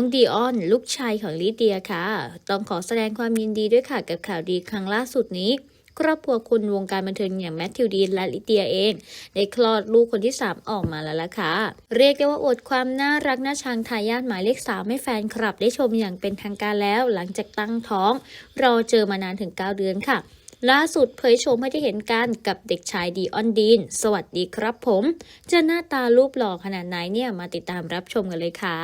องดีออน ลูกชายของลิเดียค่ะ ต้องขอแสดงความยินดีด้วยค่ะ กับข่าวดีครั้งล่าสุดนี้ครอบครัวคุณวงการบันเทิงอย่างแมทธิวดีนและลิเดียเองได้คลอดลูกคนที่ 3 ออกมาแล้วล่ะค่ะ เรียกได้ว่าอดความน่ารักน่าชังทายาทหมายเลขสามให้แฟนคลับได้ชมอย่างเป็นทางการแล้ว หลังจากตั้งท้อง รอเจอมานานถึง 9 เดือนค่ะ ล่าสุดเผยโฉมให้ได้เห็นกันกับเด็กชายดีออนดีน สวัสดีครับผม จะหน้าตารูปหล่อขนาดไหนเนี่ยมาติดตามรับชมกันเลยค่ะ